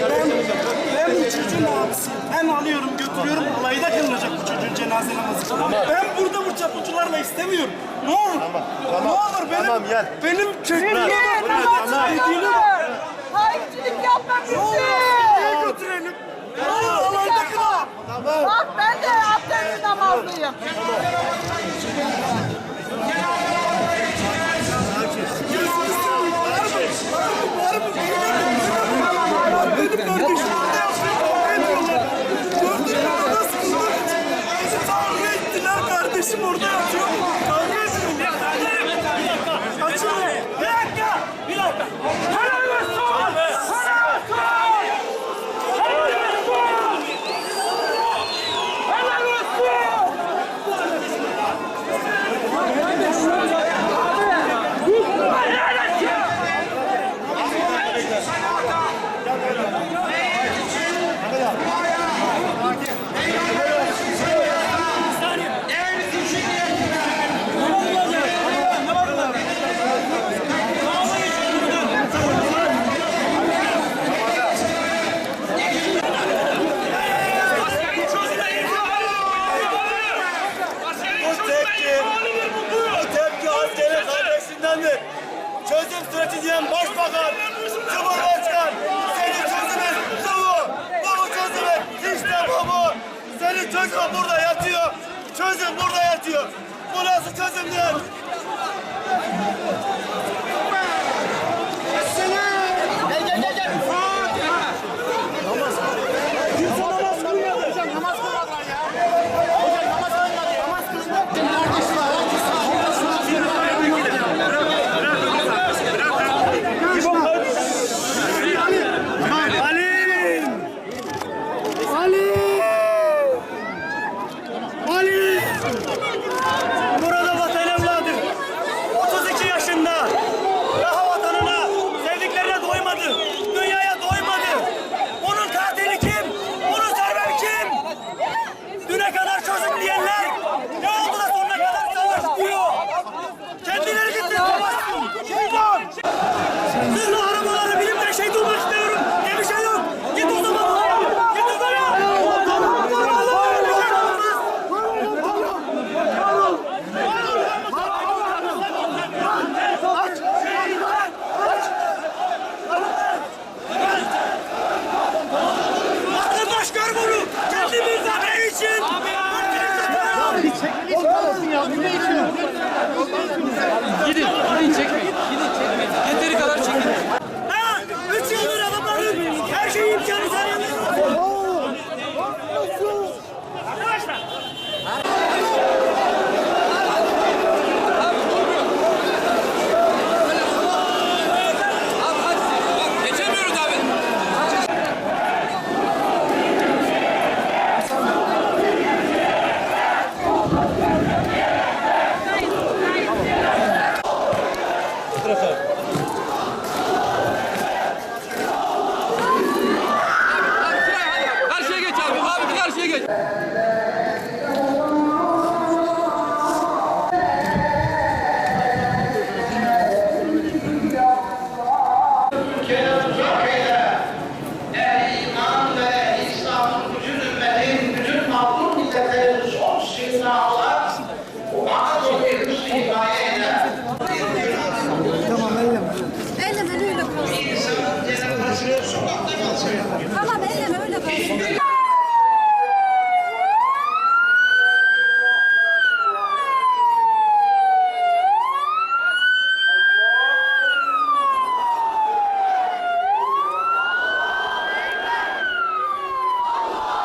Ben, ben bu çocuğun abisiyim. Hem alıyorum götürüyorum alayda kılınacak bu çocuğun cenaze namazı. Ben burada bu çapucularla istemiyorum. Ne olur. Ne olur benim, Tamam, gel. benim köklüğüme bak. Tamam, Tamam. Dediğine bak. Hainçilik yapma Ne olur bizi. niye götürelim? Ne olur alayda kılalım. Bak ben de abdestli namazlıyım. Kardeşim orada. Çözüm süreci diyen başbakan, cumhurbaşkan, senin çözümün bu mu? Bu mu çözümün? İşte bu mu? Senin çözümün burada yatıyor. Çözüm burada yatıyor. Bu nasıl çözümdür? রাস্তা